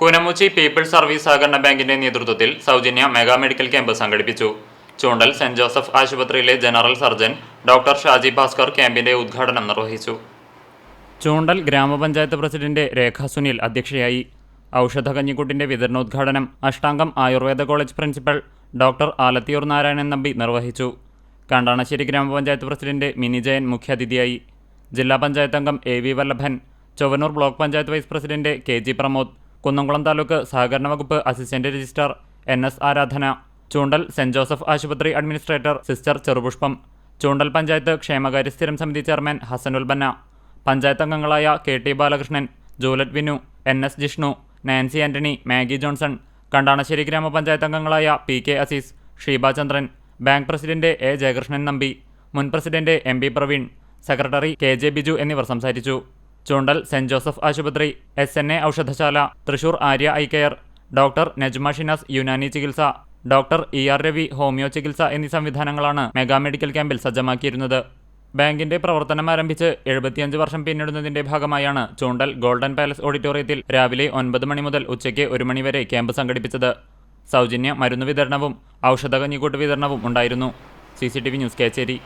Kunamuchi people's service സഹകരണ ബാങ്കിന്റെ നേതൃത്വത്തിൽ സൗജന്യ മെഗാ മെഡിക്കൽ ക്യാമ്പ് സംഘടിപ്പിച്ചു. ചൂണ്ടൽ സെന്റ് ജോസഫ് ആശുപത്രിയിലെ general surgeon doctor Shaji Bhaskar ക്യാമ്പിന്റെ ഉദ്ഘാടനം നിർവഹിച്ചു. ചൂണ്ടൽ ഗ്രാമപഞ്ചായത്ത് പ്രസിഡന്റ് രേഖ സുനിൽ അധ്യക്ഷയായി. ഔഷധ കഞ്ഞിക്കുട്ടിന്റെ വിതരണോദ്ഘാടനം Ashtangam Ayurveda college principal doctor Alathiyur Narayanan Nambi നിർവഹിച്ചു. കണ്ടാണശ്ശേരി ഗ്രാമപഞ്ചായത്ത് പ്രസിഡന്റ് മിനിജയൻ മുഖ്യാതിഥിയായി. ജില്ലാ പഞ്ചായത്ത് അംഗം A V Vallabhan Chowwannur block panchayat vice president K G Pramod Kunnamkulam taluk സഹകരണ വകുപ്പ് assistant registrar N S Aradhana Choondal saint Joseph ആശുപത്രി അഡ്മിനിസ്ട്രേറ്റർ സിസ്റ്റർ ചെറുപുഷ്പം ചൂണ്ടൽ പഞ്ചായത്ത് ക്ഷേമകാര്യ സ്ഥിരം സമിതി ചെയർമാൻ ഹസനുൽ ബന്ന പഞ്ചായത്ത് അംഗങ്ങളായ K T Balakrishnan Juliet Vinu N S Jishnu Nancy Antony Maggie Johnson Kandanassery ഗ്രാമപഞ്ചായത്ത് അംഗങ്ങളായ P K Azeez Sheeba Chandran bank president A Jayakrishnan Nambi മുൻ president M B Praveen secretary K J Biju എന്നിവർ സംസാരിച്ചു. Choondal saint Joseph ആശുപത്രി S N A ഔഷധശാല Thrissur Arya eye care doctor Najma Shinas Unani ചികിത്സ doctor E R Ravi homeo ചികിത്സ എന്നീ സംവിധാനങ്ങളാണ് mega medical ക്യാമ്പിൽ സജ്ജമാക്കിയിരുന്നത്. ബാങ്കിന്റെ പ്രവർത്തനം ആരംഭിച്ച് എഴുപത്തിയഞ്ച് വർഷം പിന്നിടുന്നതിന്റെ ഭാഗമായാണ് ചൂണ്ടൽ ഗോൾഡൻ പാലസ് ഓഡിറ്റോറിയത്തിൽ രാവിലെ ഒൻപത് മണി മുതൽ ഉച്ചയ്ക്ക് ഒരു മണി വരെ ക്യാമ്പ് സംഘടിപ്പിച്ചത്. സൗജന്യ മരുന്ന് വിതരണവും ഔഷധ കഞ്ഞിക്കൂട്ട് വിതരണവും ഉണ്ടായിരുന്നു. C news Kechery.